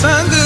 sun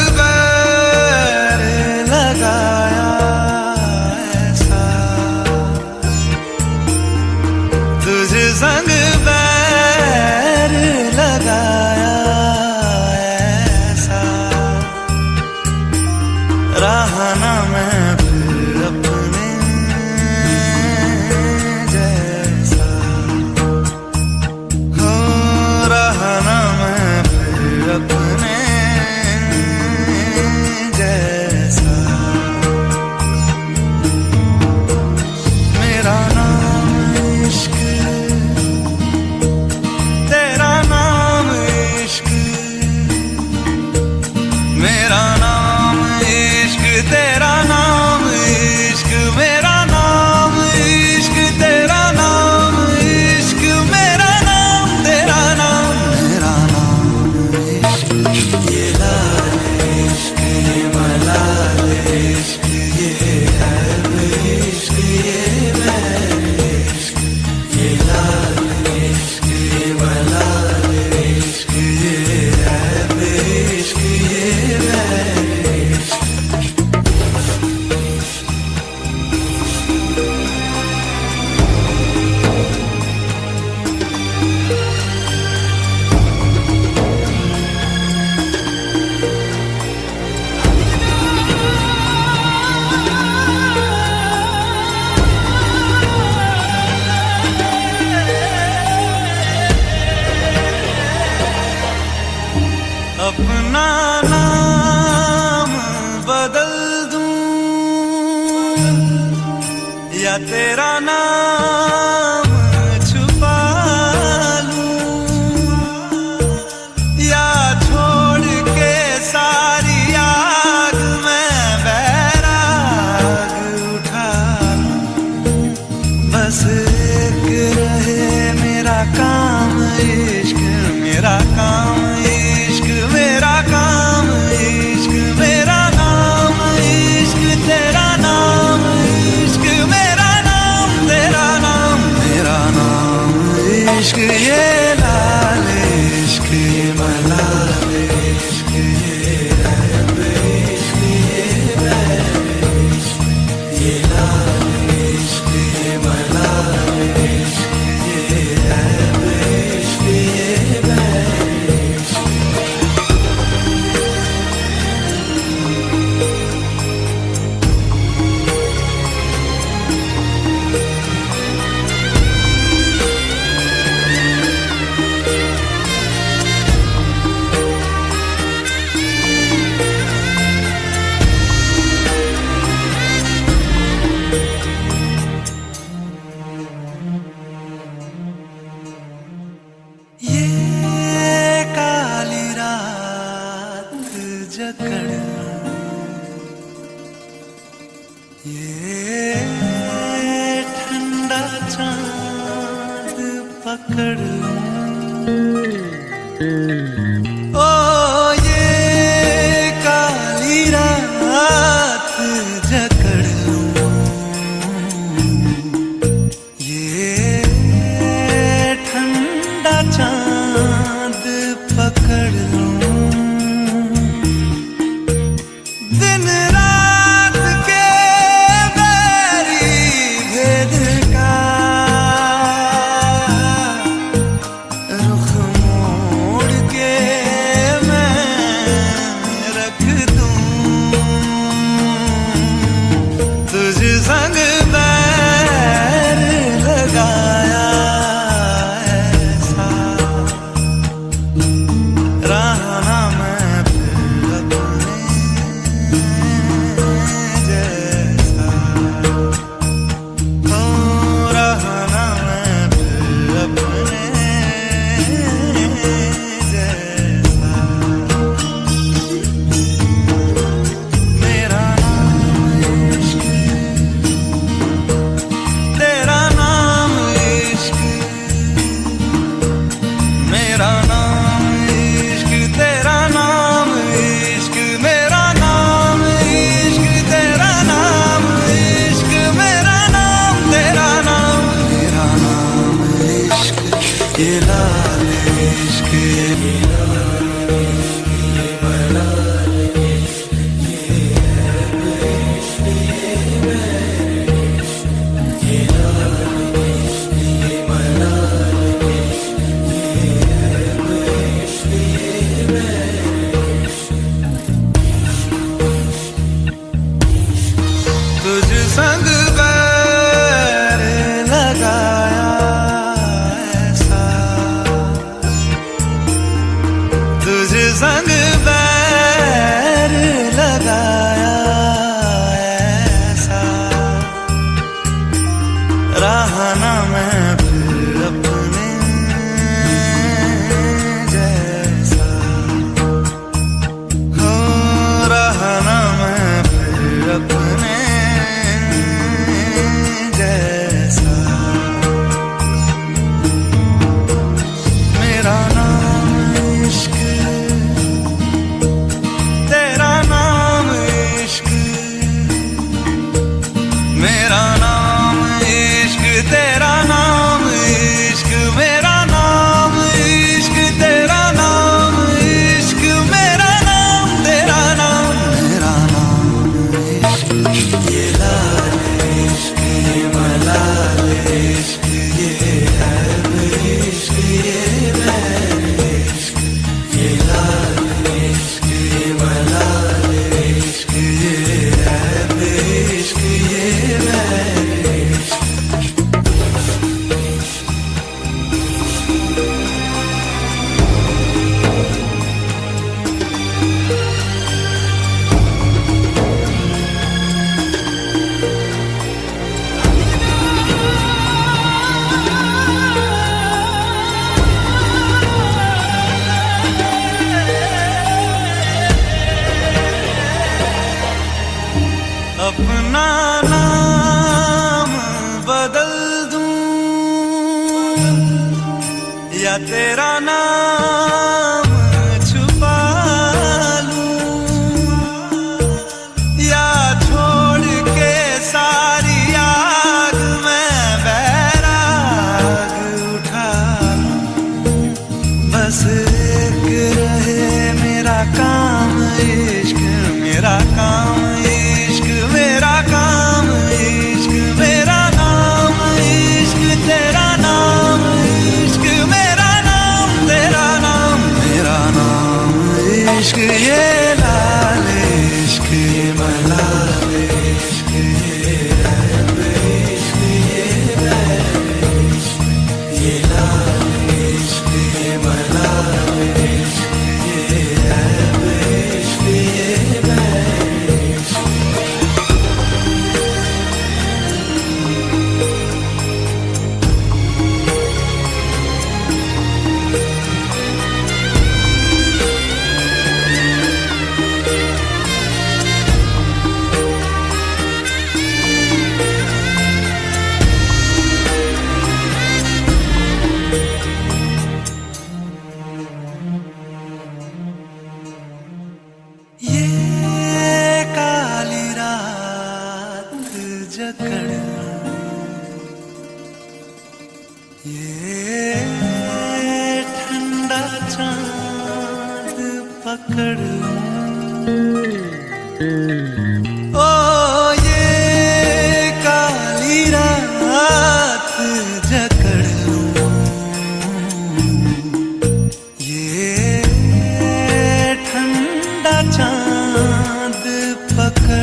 तेरा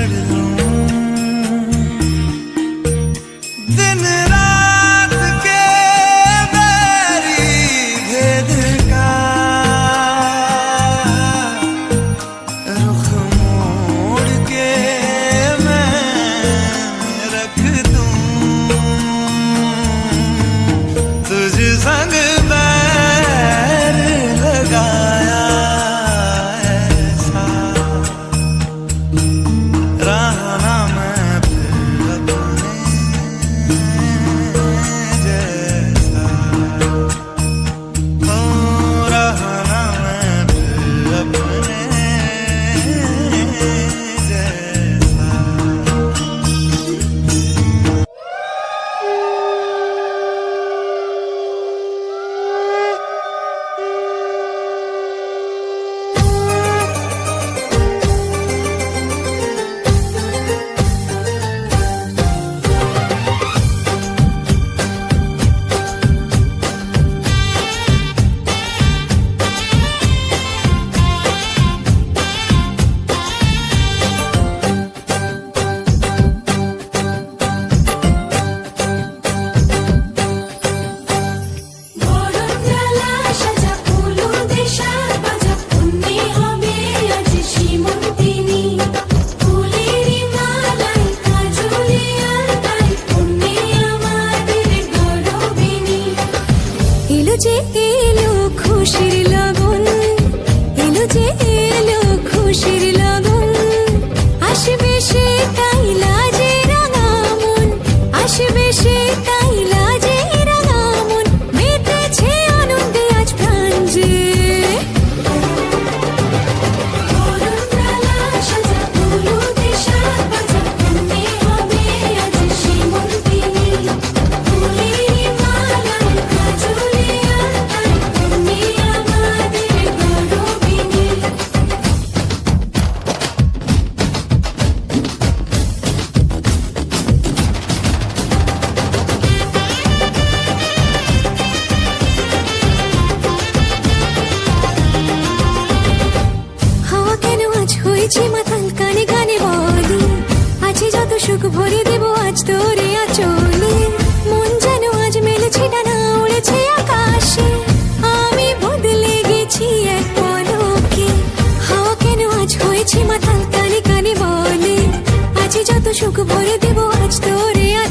started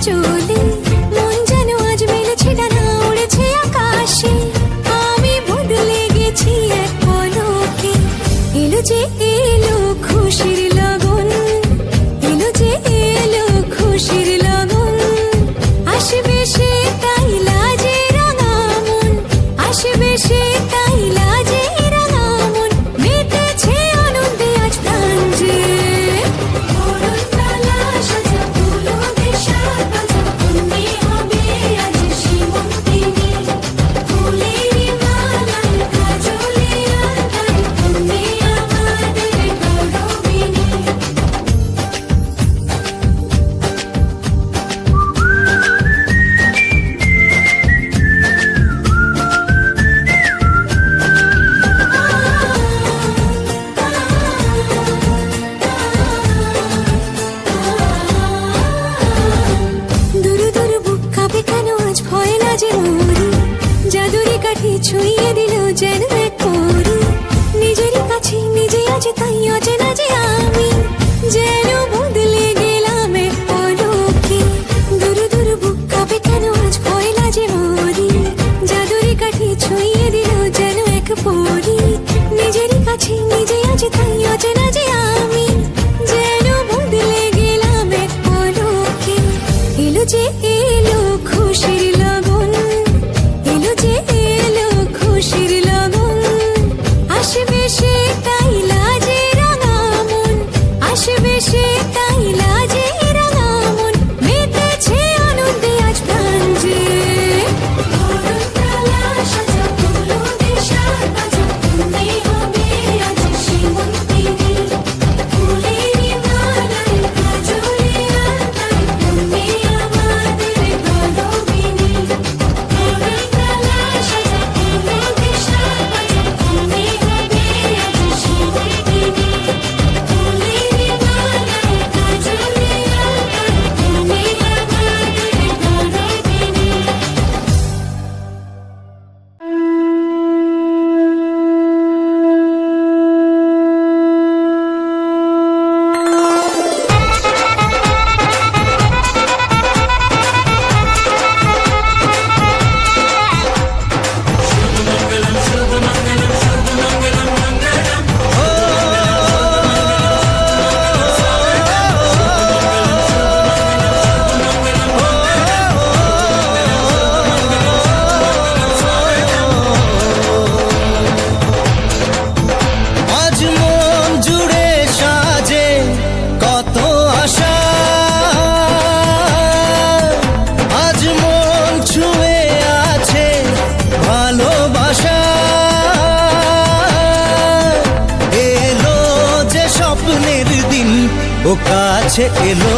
তোরে কাছে এলো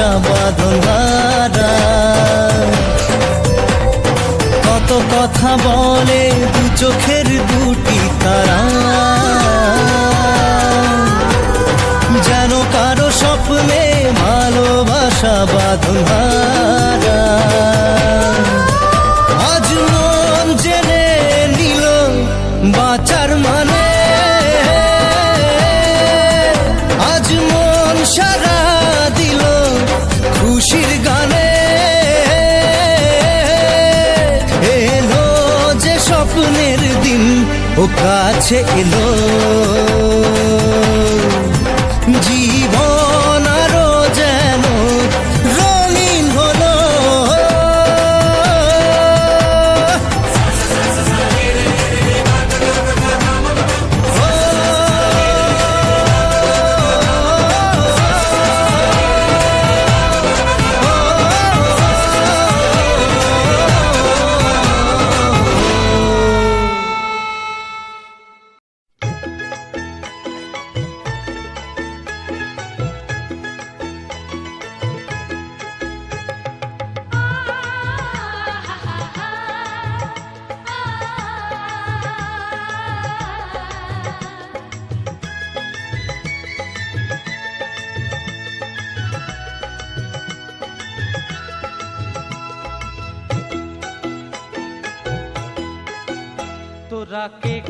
ভালোবাসা বাঁধন কত কথা বলে দু চোখের দুটি তারা। যেন কারও স্বপ্নে ভালোবাসা বাঁধন আজ মন জেনে নিল বাঁচার মানে ও কাছে এলো।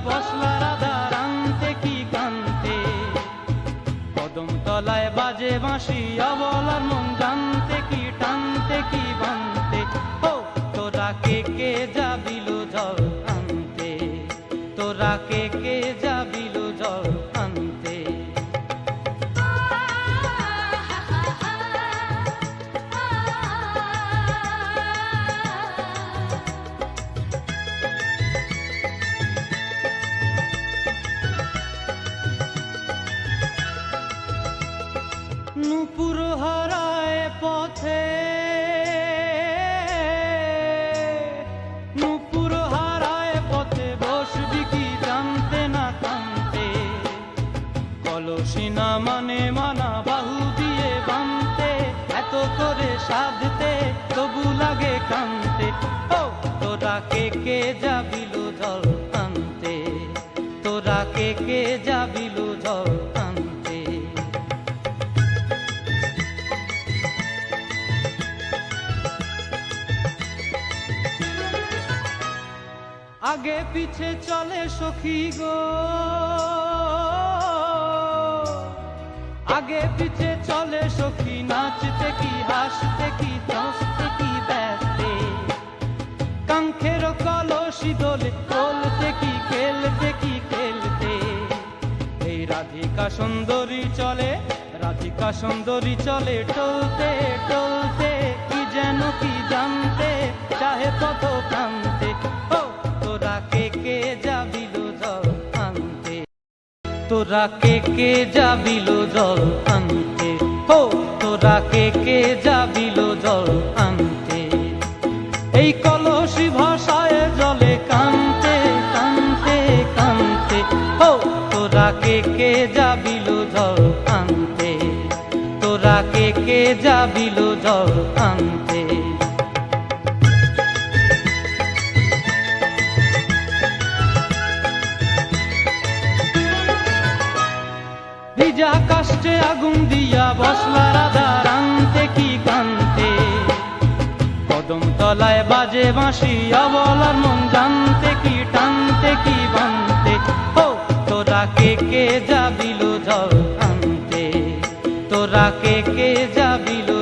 বসলা রাধা রানতে কি কানতে? কদম তলায় বাজে বাঁশি অবলার মন জানতে কি, টানতে কি, বানতে? ও, তোরা কে কে কানতে ও, তোরা কে কে যাবিল জল আনতে তোরা কে কে যাবিল জল আনতে আগে পিছে চলে সখী গো। আগে পিছে চলে সখী, নাচতে কি, হাসতে কি ব্যস্তে কাঙ্ক্ষের কলসি দোলে তোলতে কি খেলতে কি খেলতে? এই রাধিকা সুন্দরী চলে, রাধিকা সুন্দরী চলে টলতে টলতে, কি যেন কি জানতে, চাহে কত কান্তে ও, তোরা কে কে যাবিল জল আনতে? তোরা কে কে যাবিল জল আনতে? তোরা তোরা কে কে যাবিল জল আনতে? এই কলসি কে কে যাবিল জল আনতে? তোরা কে কে যাবিল জল আনতে? ভিজা কাষ্টে আগুন দিয়া বসলা রাধা রানতে কি কান্তে? কদম তলায় বাজে বাঁশি, অবলার মন জানতে কি, টানতে কি, বানতে? ও তোরা কে কে যাবিল জল আনতে? তোরা কে কে যাবিল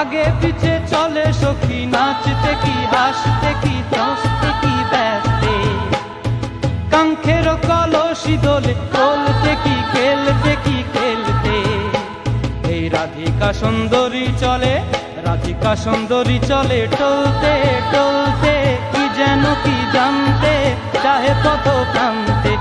আগে পিছে চলে সখী, নাচতে কি হাসতে কি দশতে কি, ব্যস্তে? কাঙ্ক্ষের কলসি দোলে বলতে কি, খেলতে কি, খেলতে? এই রাধিকা সুন্দরী চলে, রাধিকা সুন্দরী চলে, টলতে টলতে, কি যেন কি জানতে, চাহে কত প্রান্তে।